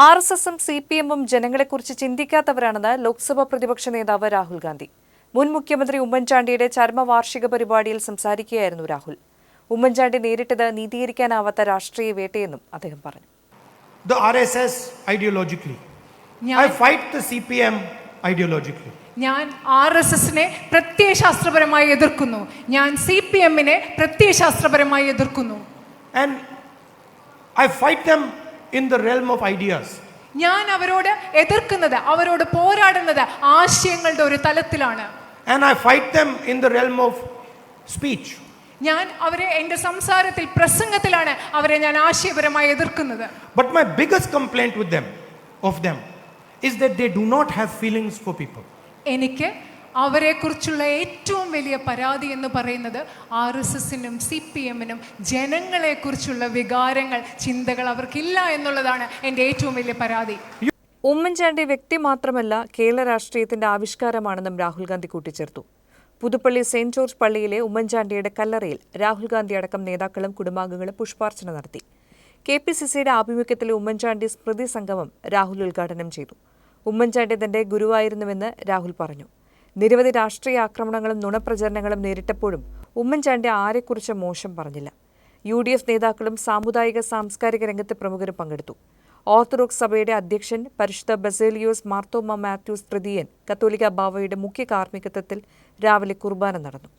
R S എസും C P എമ്മും ജനങ്ങളെക്കുറിച്ച് ചിന്തിക്കാത്തവരാണെന്ന് ലോക്സഭാ പ്രതിപക്ഷ നേതാവ് രാഹുൽ ഗാന്ധി. മുൻ മുഖ്യമന്ത്രി ഉമ്മൻചാണ്ടിയുടെ ചരമവാർഷിക പരിപാടിയിൽ സംസാരിക്കുകയായിരുന്നു രാഹുൽ. ഉമ്മൻചാണ്ടി നേരിട്ടത് നീതീകരിക്കാനാവാത്ത രാഷ്ട്രീയ വേട്ടയെന്നും അദ്ദേഹം പറഞ്ഞു. The RSS ideologically. ഞാൻ I fight the CPM ideologically. ഞാൻ ആർ എസ് എസിനെ പ്രത്യയശാസ്ത്രപരമായി എതിർക്കുന്നു. ഞാൻ സി പി എമ്മിനെ പ്രത്യയശാസ്ത്രപരമായി എതിർക്കുന്നു. And I fight in the realm of ideas. ഞാൻ അവരോട് എതിർക്കുന്നത് അവരോട് പോരാടുന്നത് ആശയങ്ങളുടെ ഒരു തലത്തിലാണ് And I fight them in the realm of speech. ഞാൻ അവരെ എൻ്റെ സംസാരത്തിൽ പ്രസംഗത്തിലാണ് അവരെ ഞാൻ ആശയപരമായി എതിർക്കുന്നത് But my biggest complaint with them, of them, is that they do not have feelings for people. എനിക്ക് അവരെക്കുറിച്ചുള്ള ഏറ്റവും വലിയ പരാതി എന്ന് പറയുന്നത് ആർ എസ് എസിനും സി പി എമ്മിനും ജനങ്ങളെക്കുറിച്ചുള്ള വികാരങ്ങൾ ചിന്തകൾ അവർക്കില്ല എന്നുള്ളതാണ് എന്റെ ഏറ്റവും വലിയ പരാതി. ഉമ്മൻചാണ്ടി വ്യക്തി മാത്രമല്ല കേരള രാഷ്ട്രീയത്തിന്റെ ആവിഷ്കാരമാണെന്നും രാഹുൽ ഗാന്ധി കൂട്ടിച്ചേർത്തു. പുതുപ്പള്ളി സെയിന്റ് ജോർജ് പള്ളിയിലെ ഉമ്മൻചാണ്ടിയുടെ കല്ലറയിൽ രാഹുൽ ഗാന്ധി അടക്കം നേതാക്കളും കുടുംബാംഗങ്ങളും പുഷ്പാർച്ചന നടത്തി. കെ പി സി സിയുടെ ആഭിമുഖ്യത്തിലെ ഉമ്മൻചാണ്ടി സ്മൃതി സംഗമം രാഹുൽ ഉദ്ഘാടനം ചെയ്തു. ഉമ്മൻചാണ്ടി തന്റെ ഗുരുവായിരുന്നുവെന്ന് രാഹുൽ പറഞ്ഞു. നിരവധി രാഷ്ട്രീയ ആക്രമണങ്ങളും നുണപ്രചരണങ്ങളും നേരിട്ടപ്പോഴും ഉമ്മൻചാണ്ടി ആരെക്കുറിച്ച് മോശം പറഞ്ഞില്ല. യു ഡി എഫ് നേതാക്കളും സാമുദായിക സാംസ്കാരിക രംഗത്തെ പ്രമുഖരും പങ്കെടുത്തു. ഓർത്തഡോക്സ് സഭയുടെ അധ്യക്ഷൻ പരിശുദ്ധ ബസേലിയോസ് മാർത്തോമ മാത്യൂസ് തൃതീയൻ കത്തോലിക്ക ബാവയുടെ മുഖ്യ കാർമ്മികത്വത്തിൽ രാവിലെ കുർബാന നടന്നു.